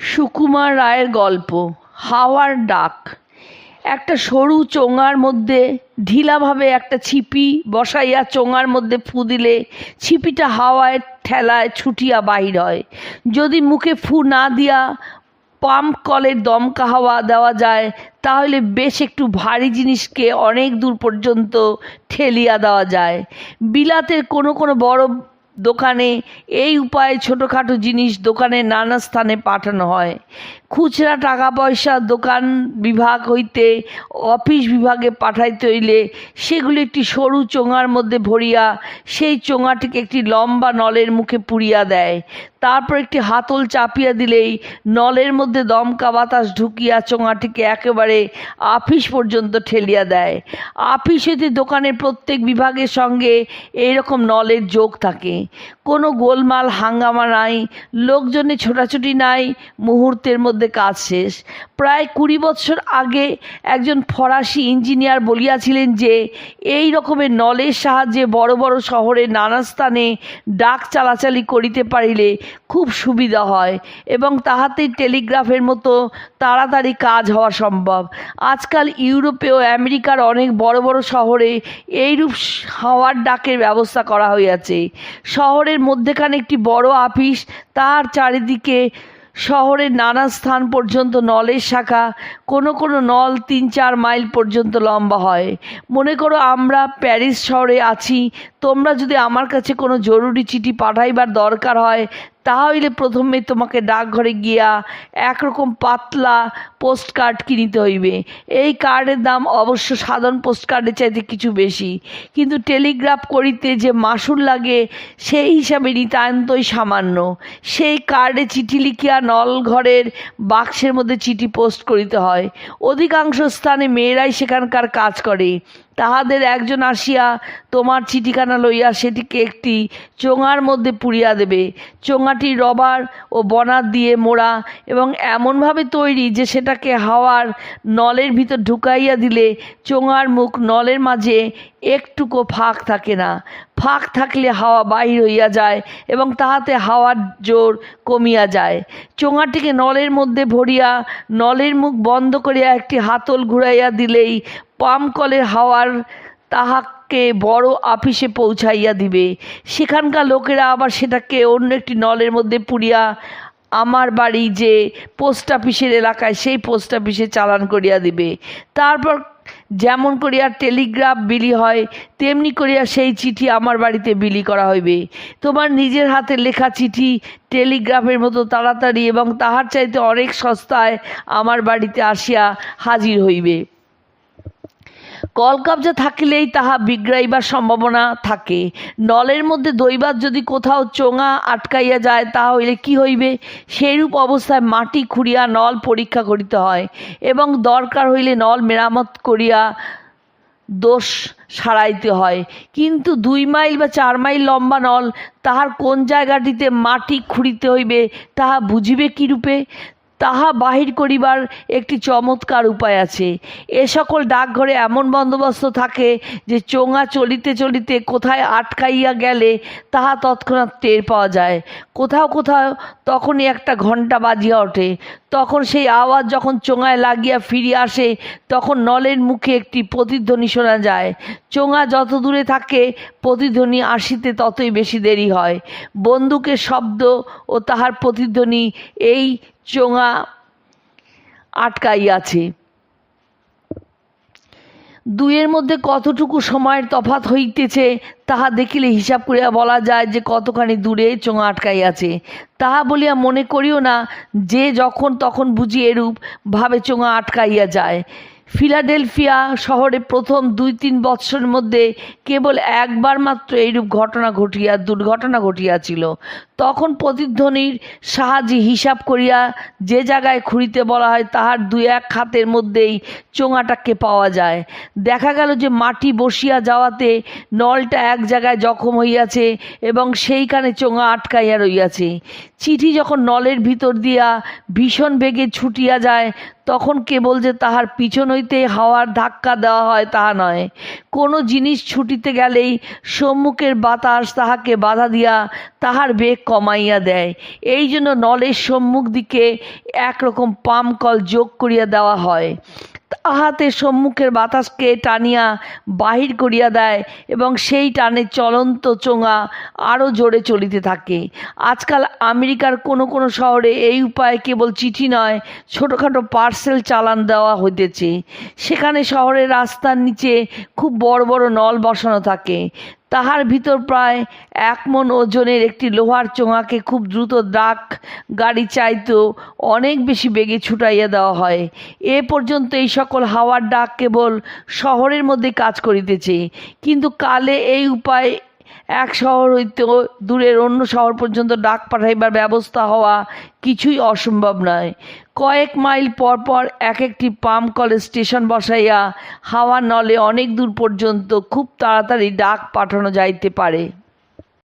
সুকুমার রায়ের গল্প, হাওয়ার ডাক। একটা সরু চোঙার মধ্যে ঢিলাভাবে একটা ছিপি বসাইয়া চোঙার মধ্যে ফু দিলে ছিপিটা হাওয়ায় ঠেলায় ছুটিয়া বাহির হয়। যদি মুখে ফু না দিয়া পাম্প কলের দমকা হাওয়া দেওয়া যায়, তাহলে বেশ একটু ভারী জিনিসকে অনেক দূর পর্যন্ত ঠেলিয়া দেওয়া যায়। বিলাতের কোনো কোনো বড় দোকানে এই উপায়ে ছোটোখাটো জিনিস দোকানে নানা স্থানে পাঠানো হয়। খুচরা টাকা পয়সা দোকান বিভাগ হইতে অফিস বিভাগে পাঠাইতে হইলে সেগুলি একটি সরু চোঙার মধ্যে ভরিয়া সেই চোঙাটিকে একটি লম্বা নলের মুখে পুড়িয়া দেয়। তারপর একটি হাতল চাপিয়া দিলেই নলের মধ্যে দমকা বাতাস ঢুকিয়া চোঙাটিকে একেবারে আফিস পর্যন্ত ঠেলিয়া দেয়। আফিস হইতে দোকানের প্রত্যেক বিভাগের সঙ্গে এইরকম নলের যোগ থাকে। কোনো গোলমাল হাঙ্গামা নাই লোকজনে ছোটাছুটি নাই, মুহূর্তের মধ্যে কাজ শেষ। প্রায় কুড়ি বৎসর আগে একজন ফরাসি ইঞ্জিনিয়ার বলিয়াছিলেন যে, এই রকমের নলের সাহায্যে বড় বড় শহরে নানা স্থানে ডাক চালাচালি করিতে পারিলে খুব সুবিধা হয় এবং তাহাতেই টেলিগ্রাফের মতো তাড়াতাড়ি কাজ হওয়া সম্ভব। আজকাল ইউরোপে ও আমেরিকার অনেক বড় বড় শহরে এইরূপ হাওয়ার ডাকের ব্যবস্থা করা হইয়াছে। শহরের মধ্যেখানে একটি বড় আপিস তার চারিদিকে শহরের নানা স্থান পর্যন্ত নলের শাখা, কোনো কোনো নল তিন চার মাইল পর্যন্ত লম্বা হয়। মনে করো আমরা প্যারিস শহরে আছি, তোমরা যদি আমার কাছে কোনো জরুরি চিঠি পাঠাইবার দরকার হয় তাহলে প্রথমে তোমাকে ডাকঘরে গিয়া একরকম পাতলা পোস্ট কার্ড কিনিতে হইবে? এই কার্ডের দাম অবশ্য সাধারণ পোস্ট কার্ডের চাইতে কিছু বেশি। কিন্তু টেলিগ্রাফ করিতে যে মাসুল লাগে, সেই হিসাবে নিতান্তই সামান্য। সেই কার্ডে চিঠি লিখিয়া নলঘরের বাক্সের মধ্যে চিঠি পোস্ট করিতে হয়। অধিকাংশ স্থানে মেয়েরাই সেখানকার কাজ করে। তাহাদের একজন আসিয়া তোমার চিঠিখানা লইয়া সেটিকে একটি চোঙার মধ্যে পুড়িয়া দেবে। চোঙাটি রবার ও বনার দিয়ে মোড়া এবং এমনভাবে তৈরি যে সেটাকে হাওয়ার নলের ভিতর ঢুকাইয়া দিলে চোঙার মুখ নলের মাঝে একটুকু ফাঁক থাকে না। ফাঁক থাকলে হাওয়া বাহির হইয়া যায় এবং তাহাতে হাওয়ার জোর কমিয়া যায়। চোঙাটিকে নলের মধ্যে ভরিয়া, নলের মুখ বন্ধ করিয়া একটি হাতল ঘুরাইয়া দিলেই পাম্প কলের হাওয়ার তাহাকে বড় আপিসে পৌঁছাইয়া দিবে। সেখানকার লোকেরা আবার সেটাকে অন্য একটি নলের মধ্যে পুড়িয়া আমার বাড়ি যে পোস্ট অফিসের এলাকায় সেই পোস্ট অফিসে চালান করিয়া দিবে। তারপর যেমন করিয়া টেলিগ্রাফ বিলি হয়, তেমনি করিয়া সেই চিঠি আমার বাড়িতে বিলি করা হইবে। তোমার নিজের হাতে লেখা চিঠি টেলিগ্রাফের মতো তাড়াতাড়ি এবং তাহার চাইতে অনেক সস্তায় আমার বাড়িতে আসিয়া হাজির হইবে। কলকাবজা থাকিলেই তাহা বিগ্রাইবার সম্ভাবনা থাকে। নলের মধ্যে দৈবাত যদি কোথাও চোঙা আটকাইয়া যায় তাহা হইলে কি হইবে? সেইরূপ অবস্থায় মাটি খুঁড়িয়া নল পরীক্ষা করিতে হয় এবং দরকার হইলে নল মেরামত করিয়া দোষ সারাইতে হয়। কিন্তু দুই মাইল বা চার মাইল লম্বা নল তাহার কোন জায়গাটিতে মাটি খুঁড়িতে হইবে, তাহা বুঝিবে কীরূপে? তাহা বাহির করিবার একটি চমৎকার উপায় আছে। এ সকল ডাকঘরে এমন বন্দোবস্ত থাকে যে চোঙা চলিতে চলিতে কোথায় আটকাইয়া গেলে তাহা তৎক্ষণাৎ টের পাওয়া যায়। কোথাও কোথাও তখনই একটা ঘণ্টা বাজিয়া ওঠে। তখন সেই আওয়াজ যখন চোঙায় লাগিয়া ফিরিয়া আসে, তখন নলের মুখে একটি প্রতিধ্বনি শোনা যায়। চোঙা যত দূরে থাকে, প্রতিধ্বনি আসিতে ততই বেশি দেরি হয়। বন্দুকের শব্দ ও তাহার প্রতিধ্বনি এই চোঙা আটকাইয়াছে দুইয়ের মধ্যে কতটুকু সময়ের তফাত হইতেছে তাহা দেখিলে হিসাব করিয়া বলা যায় যে কতখানি দূরে চোঙা আটকাইয়াছে। তাহা বলিয়া মনে করিও না যে যখন তখন বুঝি এরূপ ভাবে চোঙা আটকাইয়া যায়। ফিলাডেলফিয়া শহরে প্রথম দুই তিন বৎসরের মধ্যে কেবল একবার মাত্র এইরূপ ঘটনা ঘটিয়া, দুর্ঘটনা ঘটিয়াছিল। তখন প্রতিধ্বনির সাহায্যে হিসাব করিয়া যে জায়গায় খুঁড়িতে বলা হয়, তাহার দুই এক খাতের মধ্যেই চোঙাটাকে পাওয়া যায়। দেখা গেল যে মাটি বসিয়া যাওয়াতে নলটা এক জায়গায় জখম হইয়াছে এবং সেইখানে চোঙা আটকাইয়া রইয়াছে। চিঠি যখন নলের ভিতর দিয়া ভীষণ বেগে ছুটিয়া যায়, তখন কেবল যে তাহার পিছন হইতে হাওয়ার ধাক্কা দেওয়া হয় তাহা নয়। কোনো জিনিস ছুটিতে গেলেই সম্মুখের বাতাস তাহাকে বাধা দিয়া তাহার বেগ কমাইয়া দেয়। এই জন্য নলের সম্মুখ দিকে একরকম পাম কল যোগ করিয়া দেওয়া হয়। তাহাতে সম্মুখের বাতাসকে টানিয়া বাহির করিয়া দেয় এবং সেই টানে চলন্ত চোঙা আরও জোরে চলিতে থাকে। আজকাল আমেরিকার কোনো কোনো শহরে এই উপায়ে কেবল চিঠি নয়, ছোটোখাটো পার্সেল চালান দেওয়া হইতেছে। সেখানে শহরের রাস্তার নিচে খুব বড় বড় নল বসানো থাকে। তাহার ভিতর প্রায় এক মন ওজনের একটি লোহার চোঙাকে খুব দ্রুত ডাক গাড়ি চাইতেও অনেক বেশি বেগে ছুটাইয়া দেওয়া হয়। এ পর্যন্ত এই সকল হাওয়ার ডাক কেবল শহরের মধ্যে কাজ করিতেছে। কিন্তু কালে এই উপায় এক শহর হইতে দূরের অন্য শহর পর্যন্ত ডাক পাঠাইবার ব্যবস্থা হওয়া কিছুই অসম্ভব নয়। কয়েক মাইল পর পর এক একটি পাম্প কলে স্টেশন বসাইয়া হাওয়া নলে অনেক দূর পর্যন্ত খুব তাড়াতাড়ি ডাক পাঠানো যাইতে পারে।